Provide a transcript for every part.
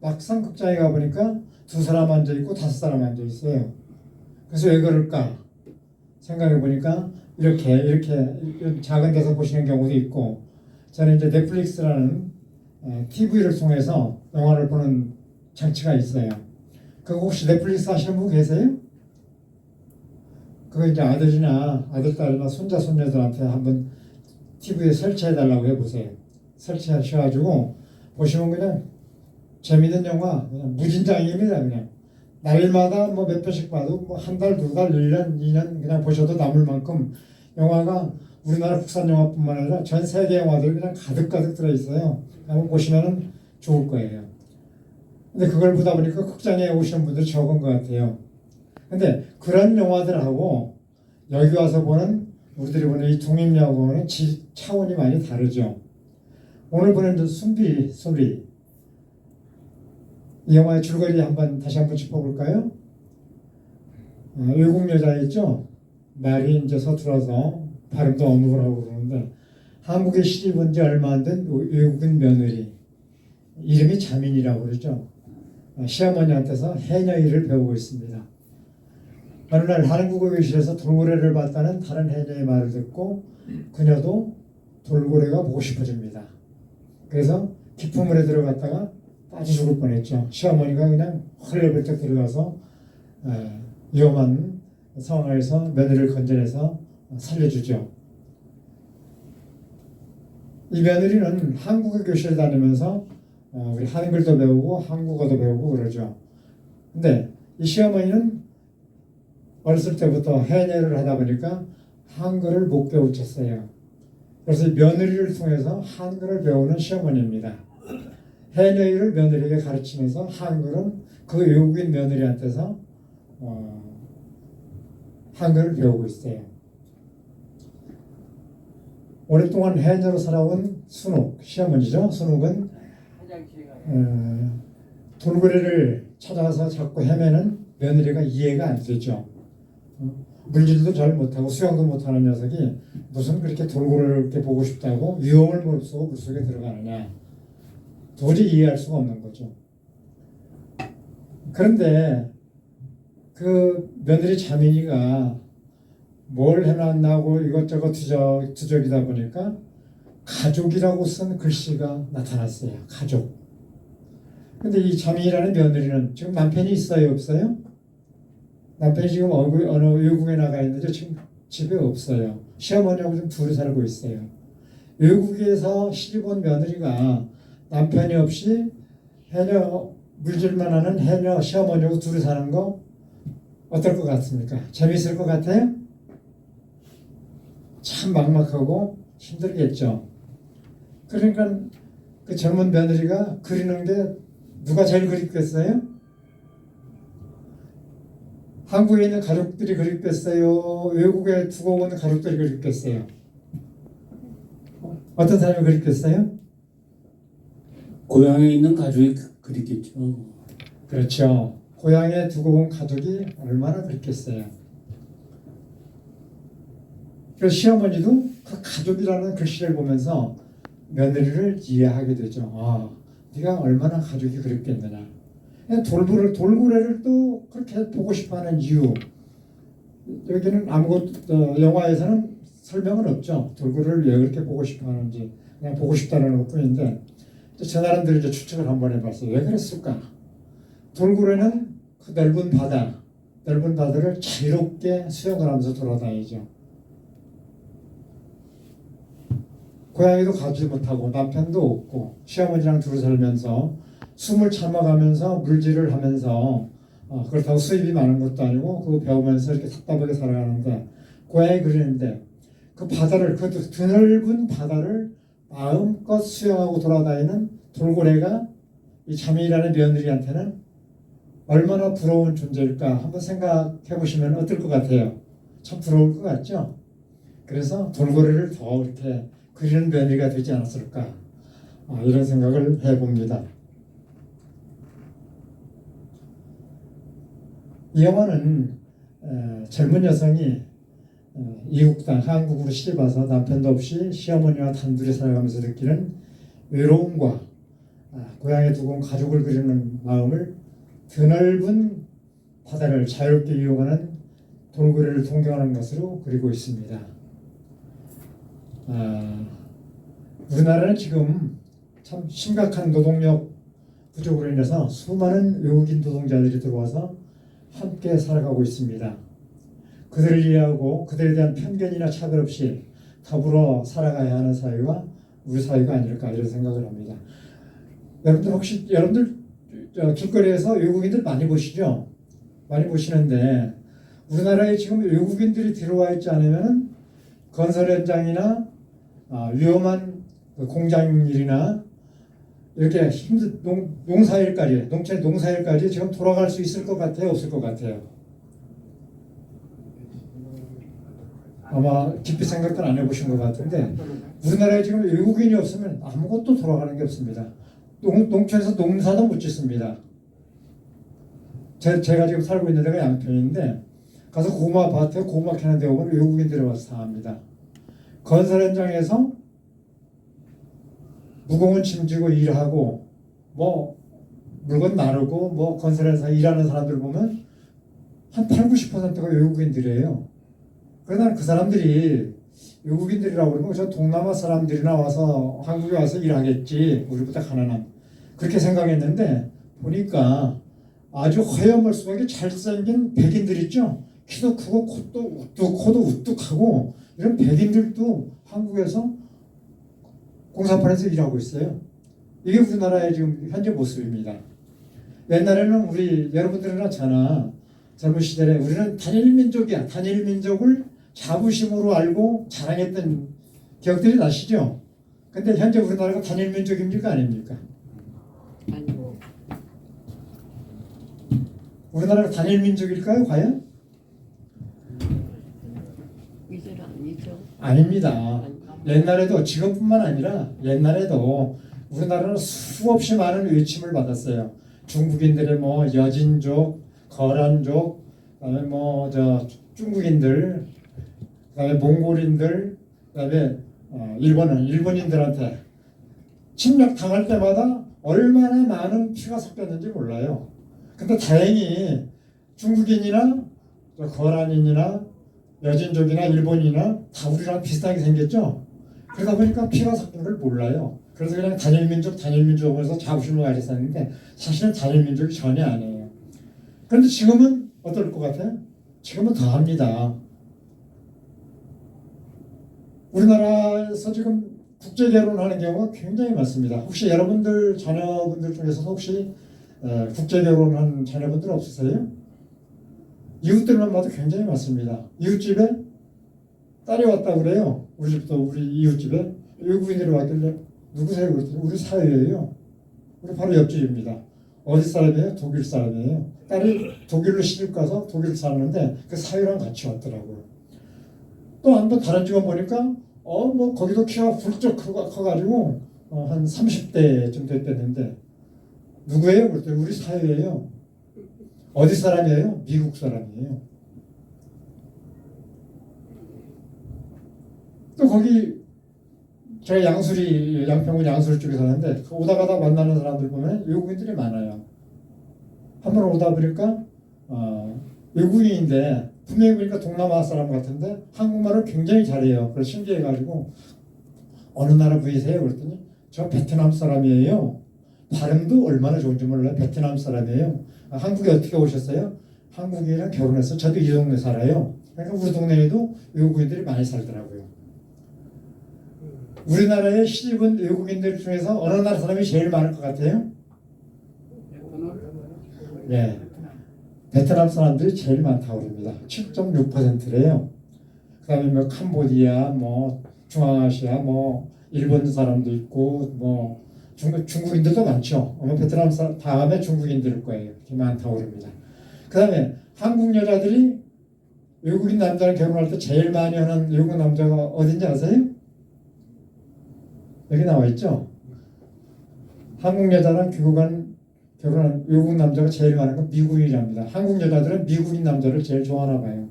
막상 극장에 가보니까 두 사람 앉아 있고 다섯 사람 앉아 있어요. 그래서 왜 그럴까 생각해 보니까 이렇게 이렇게 작은 데서 보시는 경우도 있고 저는 이제 넷플릭스라는 TV를 통해서 영화를 보는 장치가 있어요. 그거 혹시 넷플릭스 하시는 분 계세요? 그거 이제 아들이나 아들 딸이나 손자 손녀들한테 한번 TV에 설치해 달라고 해보세요. 설치하셔가지고 보시면 그냥 재밌는 영화 그냥 무진장입니다 그냥 날마다 뭐 몇 편씩 봐도 뭐 한 달, 두 달, 1년, 2년 그냥 보셔도 남을 만큼 영화가 우리나라 국산 영화뿐만 아니라 전 세계 영화들이 그냥 가득가득 들어있어요. 한번 보시면은 좋을 거예요. 근데 그걸 보다 보니까 극장에 오시는 분들이 적은 것 같아요. 근데 그런 영화들하고 여기 와서 보는 우리들이 보는 이 독립영화는 질 차원이 많이 다르죠. 오늘 보는 순비 소리 이 영화의 줄거리 한번 다시 한번 짚어볼까요? 어, 외국 여자였죠. 말이 이제 서툴어서 발음도 어묵을 하고 그러는데 한국에 시집 온 지 얼마 안 된 외국인 며느리 이름이 자민이라고 그러죠. 어, 시어머니한테서 해녀 일을 배우고 있습니다. 어느 날 한국어 교실에서 돌고래를 봤다는 다른 해녀의 말을 듣고 그녀도 돌고래가 보고 싶어집니다. 그래서 깊은 물에 들어갔다가 빠져 죽을 뻔했죠. 시어머니가 그냥 헐레벌떡 들어가서 에, 위험한 상황에서 며느리를 건져내서 살려주죠. 이 며느리는 한국어 교실을 다니면서 어, 우리 한글도 배우고 한국어도 배우고 그러죠. 근데 이 시어머니는 어렸을 때부터 해녀를 하다 보니까 한글을 못 배우쳤어요. 그래서 이 며느리를 통해서 한글을 배우는 시어머니입니다. 해녀 일을 며느리에게 가르치면서 한글은 그 외국인 며느리한테서 어, 한글을 배우고 있어요. 오랫동안 해녀로 살아온 순옥 시어머니죠. 가요. 어, 돌고래를 찾아가서 자꾸 헤매는 며느리가 이해가 안 되죠. 어, 물질도 잘 못하고 수영도 못하는 녀석이 무슨 그렇게 돌고래를 이렇게 보고 싶다고 위험을 무릅쓰고 물속에 들어가느냐 도저히 이해할 수가 없는 거죠. 그런데 그 며느리 자민이가 뭘 해놨나고 이것저것 두적, 두적이다 보니까 가족이라고 쓴 글씨가 나타났어요. 가족. 근데 이 자민이라는 며느리는 지금 남편이 있어요, 없어요? 남편이 지금 어느, 어느 외국에 나가 있는데 지금 집에 없어요. 시어머니하고 좀 둘이 살고 있어요. 외국에서 시집 온 며느리가 남편이 없이 해녀 물질만 하는 해녀 시어머니하고 둘이 사는 거 어떨 것 같습니까? 재밌을 것 같아요? 참 막막하고 힘들겠죠. 그러니까 그 젊은 며느리가 그리는 게 누가 제일 그립겠어요? 한국에 있는 가족들이 그립겠어요? 외국에 두고 온 가족들이 그립겠어요? 어떤 사람이 그립겠어요? 고향에 있는 가족이 그- 그립겠죠. 그렇죠. 고향에 두고 온 가족이 얼마나 그립겠어요. 그래서 시어머니도 그 가족이라는 글씨를 보면서 며느리를 이해하게 되죠. 아, 네가 얼마나 가족이 그립겠느냐. 돌고래, 돌고래를 또 그렇게 보고 싶어하는 이유. 여기는 아무것도 어, 영화에서는 설명은 없죠. 돌고래를 왜 그렇게 보고 싶어하는지 그냥 보고 싶다는 것뿐인데 저 나름대로 이제 추측을 한번 해봤어요. 왜 그랬을까? 돌고래는 그 넓은 바다, 넓은 바다를 자유롭게 수영을 하면서 돌아다니죠. 고양이도 가지 못하고 남편도 없고 시어머니랑 둘이 살면서 숨을 참아가면서 물질을 하면서 어, 그렇다고 수입이 많은 것도 아니고 그거 배우면서 이렇게 답답하게 살아가는데 고양이 그리는데 그 바다를 그 드넓은 바다를 마음껏 수영하고 돌아다니는 돌고래가 이 자민이라는 며느리한테는 얼마나 부러운 존재일까 한번 생각해 보시면 어떨 것 같아요? 참 부러울 것 같죠? 그래서 돌고래를 더 이렇게 그리는 며느리가 되지 않았을까 아, 이런 생각을 해봅니다. 이 영화는 에, 젊은 여성이 어, 이국 땅 한국으로 시집 와서 남편도 없이 시어머니와 단둘이 살아가면서 느끼는 외로움과 아, 고향에 두고 온 가족을 그리는 마음을 드넓은 바다를 자유롭게 이용하는 돌고래를 동경하는 것으로 그리고 있습니다. 아, 우리나라는 지금 참 심각한 노동력 부족으로 인해서 수많은 외국인 노동자들이 들어와서 함께 살아가고 있습니다. 그들을 이해하고 그들에 대한 편견이나 차별 없이 더불어 살아가야 하는 사회가 우리 사회가 아닐까 이런 생각을 합니다. 여러분들 혹시 여러분들 저 길거리에서 외국인들 많이 보시죠? 많이 보시는데 우리나라에 지금 외국인들이 들어와 있지 않으면 건설 현장이나 아, 위험한 그 공장 일이나 이렇게 힘든 농, 농사일까지 농촌 농사일까지 지금 돌아갈 수 있을 것 같아요, 없을 것 같아요. 아마 깊이 생각은 안 해보신 것 같은데 우리나라에 지금 외국인이 없으면 아무것도 돌아가는 게 없습니다. 농, 농촌에서 농사도 못 짓습니다. 제, 제가 지금 살고 있는 데가 양평인데 가서 고구마 밭에 고구마 캐는 데 오면 외국인들이 와서 상합니다. 건설 현장에서 무거운 짐 지고 일하고 뭐 물건 나르고 뭐 건설에서 일하는 사람들 보면 한 8, 90%가 외국인들이에요. 그러나 그 사람들이 외국인들이라고 그러면 저 동남아 사람들이 나 와서 한국에 와서 일하겠지 우리보다 가난한. 그렇게 생각했는데 보니까 아주 허여멀쩡하게 잘생긴 백인들 있죠? 키도 크고 코도 우뚝 코도 우뚝하고 이런 백인들도 한국에서 공사판에서 일하고 있어요. 이게 우리나라의 지금 현재 모습입니다. 옛날에는 우리 여러분들은 아잖아 젊은 시절에 우리는 단일 민족이야. 단일 민족을 자부심으로 알고 자랑했던 기억들이 나시죠? 근데 현재 우리나라가 단일 민족입니까 아닙니까? 아니고 우리나라가 단일 민족일까요 과연? 이제는 아니죠. 아닙니다. 옛날에도 지금뿐만 아니라 옛날에도 우리나라는 수없이 많은 외침을 받았어요. 중국인들의 뭐 여진족, 거란족, 그다음에 뭐 저 중국인들, 그다음에 몽골인들, 그다음에 어, 일본은 일본인들한테 침략 당할 때마다 얼마나 많은 피가 섞였는지 몰라요. 근데 다행히 중국인이나 저 거란인이나 여진족이나 일본이나 다 우리랑 비슷하게 생겼죠. 그러다 보니까 피가 섞인 걸 몰라요. 그래서 그냥 단일민족, 단일민족으로서 자부심을 가졌었는데 사실은 단일민족이 전혀 아니에요. 그런데 지금은 어떨 것 같아요? 지금은 더 합니다. 우리나라에서 지금 국제 결혼하는 경우가 굉장히 많습니다. 혹시 여러분들 자녀분들 중에서도 혹시 어, 국제 결혼한 자녀분들 없으세요? 이웃들만 봐도 굉장히 많습니다. 이웃집에 딸이 왔다 그래요. 우리 집도 우리 이웃집에 외국인들이 왔길래 누구세요? 그랬더니 우리 사회예요. 우리 바로 옆집입니다. 어디 사람이에요? 독일 사람이에요. 딸이 독일로 시집 가서 독일 사는데 그 사위랑 같이 왔더라고요. 또 한 번 다른 직원 보니까 어 뭐 거기도 키가 훌쩍 커- 커가지고 어, 한 30대쯤 됐댔는데 누구예요? 그랬더니 우리 사위예요. 어디 사람이에요? 미국 사람이에요. 또 거기 제가 양수리 양평군 양수리 쪽에 사는데 그 오다 가다 만나는 사람들 보면 외국인들이 많아요. 한 번 오다 보니까 어, 외국인인데 분명히 보니까 동남아 사람 같은데 한국말을 굉장히 잘해요. 그래서 신기해가지고 어느 나라 분이세요? 그랬더니 저 베트남 사람이에요. 발음도 얼마나 좋은지 몰라요. 베트남 사람이에요. 아, 한국에 어떻게 오셨어요? 한국이랑 결혼해서 저도 이 동네 살아요. 그러니까 우리 동네에도 외국인들이 많이 살더라고요. 우리나라에 시집은 외국인들 중에서 어느 나라 사람이 제일 많을 것 같아요? 네. 베트남 사람들이 제일 많다고 그럽니다. 7.6%래요. 그 다음에 뭐 캄보디아, 뭐 중앙아시아, 뭐 일본 사람도 있고 뭐 중국 중국인들도 많죠. 아마 베트남 사 다음에 중국인들일 거예요. 이렇게 많다고 그럽니다. 그 다음에 한국 여자들이 외국인 남자랑 결혼할 때 제일 많이 하는 외국 남자가 어딘지 아세요? 여기 나와 있죠. 한국 여자랑 귀국한 결혼한 외국 남자가 제일 많은 건 미국인이랍니다. 한국 여자들은 미국인 남자를 제일 좋아하나 봐요.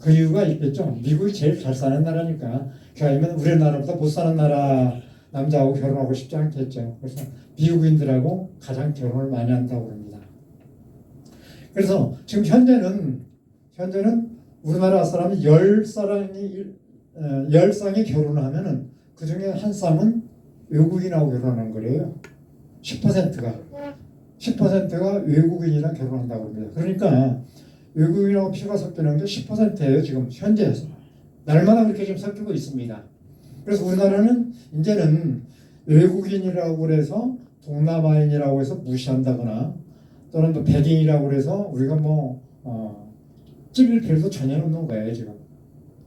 그 이유가 있겠죠. 미국이 제일 잘 사는 나라니까. 그 아니면 우리나라보다 못 사는 나라 남자하고 결혼하고 싶지 않겠죠. 그래서 미국인들하고 가장 결혼을 많이 한다고 합니다. 그래서 지금 현재는 현재는 우리나라 사람이 열 사람이 어, 열 쌍이 결혼을 하면은 그 중에 한 쌍은 외국인하고 결혼하는 거래요. 10%가 10%가 외국인이랑 결혼한다고 합니다. 그러니까 외국인하고 피가 섞이는 게 10%예요. 지금 현재 날마다 그렇게 좀 섞이고 있습니다. 그래서 우리나라는 이제는 외국인이라고 그래서 동남아인이라고 해서 무시한다거나 또는 또 백인이라고 그래서 우리가 뭐 어, 찔릴 필요도 전혀 없는 거예요 지금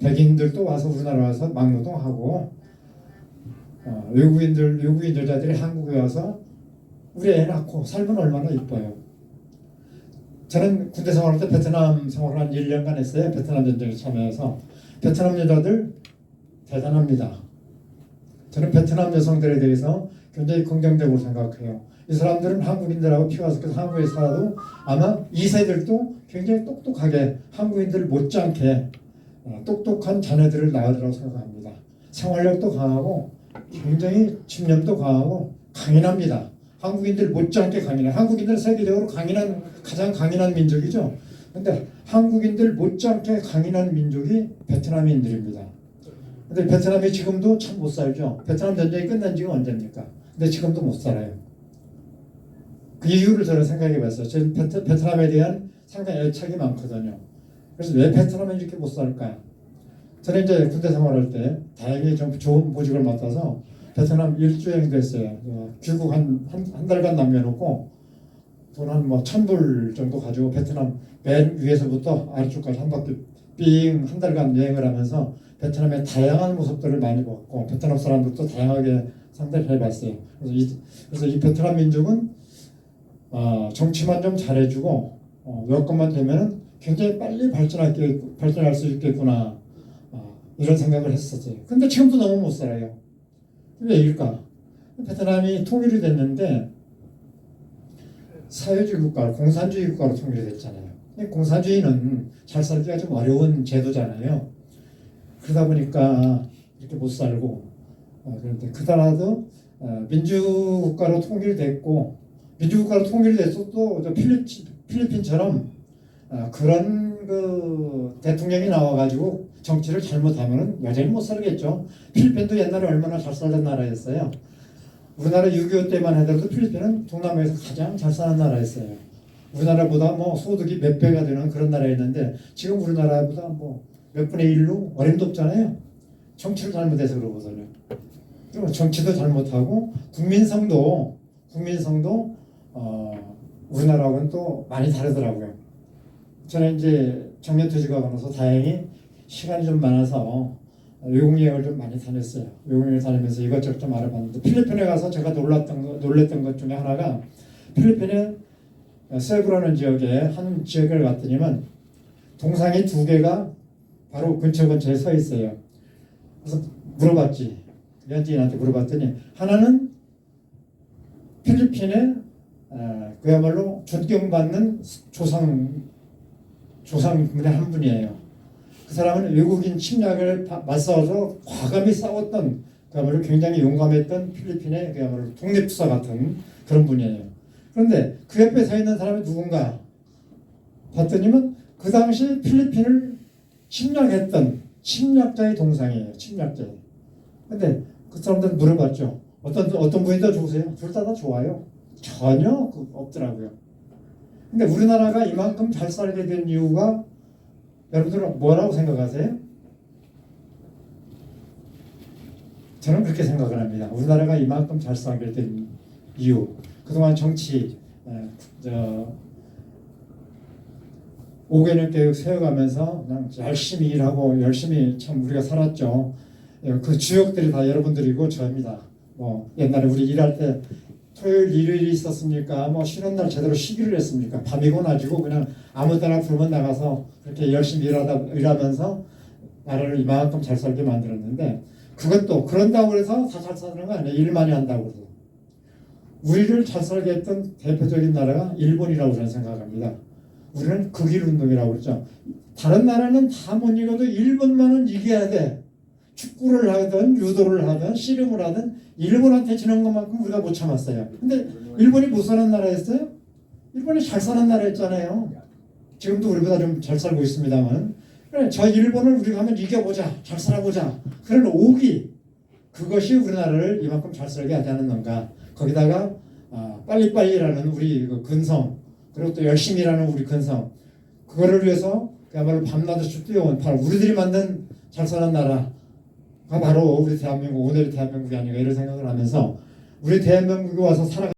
백인들도 와서 우리나라 와서 막노동하고 어, 외국인들 외국인 여자들이 한국에 와서 우리 애 낳고 살면 얼마나 이뻐요. 저는 군대 생활할 때 베트남 생활을 한 1년간 했어요. 베트남 전쟁에 참여해서 베트남 여자들 대단합니다. 저는 베트남 여성들에 대해서 굉장히 긍정적으로 생각해요. 이 사람들은 한국인들하고 피가 섞여서 한국에 살아도 아마 2세들도 굉장히 똑똑하게 한국인들 못지않게 어, 똑똑한 자녀들을 낳으리라고 생각합니다. 생활력도 강하고 굉장히 집념도 강하고 강인합니다. 한국인들 못지않게 강인해. 한국인들은 세계적으로 강인한 가장 강인한 민족이죠. 근데 한국인들 못지않게 강인한 민족이 베트남인들입니다. 근데 베트남이 지금도 참 못 살죠. 베트남 전쟁이 끝난 지가 언제입니까? 근데 지금도 못 살아요. 그 이유를 저는 생각해 봤어요. 저는 베트, 베트남에 대한 상당히 애착이 많거든요. 그래서 왜 베트남에 이렇게 못 살까? 저는 이제 군대 생활할 때 다행히 좀 좋은 보직을 맡아서 베트남 일주행도 했어요. 어, 귀국 한, 한, 한 달간 남겨놓고 돈한뭐 천불 정도 가지고 베트남 맨 위에서부터 아래쪽까지 한 바퀴 삥 한 달간 여행을 하면서 베트남의 다양한 모습들을 많이 봤고 베트남 사람들도 다양하게 상대를 해봤어요. 그래서 이, 그래서 이 베트남 민족은 어, 정치만 좀 잘해주고 어, 여건만 되면은 굉장히 빨리 발전할 게 발전할 수 있겠구나 어, 이런 생각을 했었어요. 근데 지금도 너무 못 살아요. 왜일까? 베트남이 통일이 됐는데 사회주의 국가, 공산주의 국가로 통일이 됐잖아요. 이 공산주의는 잘 살기가 좀 어려운 제도잖아요. 그러다 보니까 이렇게 못 살고 어, 그런데 그 나라도 어, 민주국가로 통일됐고 민주국가로 통일됐어도 저 필리핀, 필리핀처럼 어, 그런 그 대통령이 나와가지고 정치를 잘못하면은 여전히 못 살겠죠. 필리핀도 옛날에 얼마나 잘 살던 나라였어요. 우리나라 6.25 때만 하더라도 필리핀은 동남아에서 가장 잘 사는 나라였어요. 우리나라보다 뭐 소득이 몇 배가 되는 그런 나라였는데 지금 우리나라보다 뭐 몇 분의 1로 어림도 없잖아요. 정치를 잘못해서 그러거든요. 그리고 정치도 잘못하고 국민성도 국민성도 어, 우리나라하고는 또 많이 다르더라고요. 저는 이제 정년퇴직하고 나서 다행히 시간이 좀 많아서 외국 여행을 좀 많이 다녔어요. 외국 여행을 다니면서 이것저것 좀 알아봤는데 필리핀에 가서 제가 놀랐던 거, 놀랬던 것 중에 하나가 필리핀의 세부라는 지역에 한 지역을 갔더니만 동상이 두 개가 바로 근처 근처에 서 있어요. 그래서 물어봤지. 현지인한테 물어봤더니 하나는 필리핀의 어, 그야말로 존경받는 조상 조상분의 한 분이에요. 그 사람은 외국인 침략을 바- 맞서서 과감히 싸웠던 그야말로 굉장히 용감했던 필리핀의 그야말로 독립투사 같은 그런 분이에요. 그런데 그 옆에 서 있는 사람이 누군가 봤더니만 그 당시 필리핀을 침략했던 침략자의 동상이에요. 침략자. 근데 그 사람들 물어봤죠. 어떤 어떤 분이 더 좋으세요? 둘 다 다 좋아요. 전혀 그- 없더라고요. 근데 우리나라가 이만큼 잘 살게 된 이유가 여러분들은 뭐라고 생각하세요? 저는 그렇게 생각을 합니다. 우리나라가 이만큼 잘 살게 된 이유, 그동안 정치, 에, 저 5개년 계획 세워가면서 그냥 열심히 일하고 열심히 참 우리가 살았죠. 예, 그 주역들이 다 여러분들이고 저입니다. 뭐 옛날에 우리 일할 때 토요일 일요일이 있었습니까? 뭐 쉬는 날 제대로 쉬기를 했습니까? 밤이고 낮이고 그냥 아무 때나 부르면 나가서 그렇게 열심히 일하다 일하면서 나라를 이만큼 잘 살게 만들었는데 그것도 그런다고 해서 다 잘 사는 거 아니에요. 일 많이 한다고 해서 우리를 잘 살게 했던 대표적인 나라가 일본이라고 저는 생각합니다. 우리는 극일 운동이라고 그러죠. 다른 나라는 다 못 이겨도 일본만은 이겨야 돼. 축구를 하든 유도를 하든 씨름을 하든 일본한테 지는 것만큼 우리가 못 참았어요. 근데 일본이 못 사는 나라였어요? 일본이 잘 사는 나라였잖아요. 지금도 우리보다 좀 잘 살고 있습니다만 그래 저 일본을 우리가 한번 이겨보자 잘 살아보자 그런 오기 그것이 우리나라를 이만큼 잘 살게 하지 않았는가 거기다가 아, 빨리빨리라는 우리 그 근성 그리고 또 열심히 일하는 우리 근성 그거를 위해서 그야말로 밤낮없이 뛰어온 바로 우리들이 만든 잘 사는 나라가 바로 우리 대한민국 오늘의 대한민국이 아닌가 이런 생각을 하면서 우리 대한민국에 와서 살아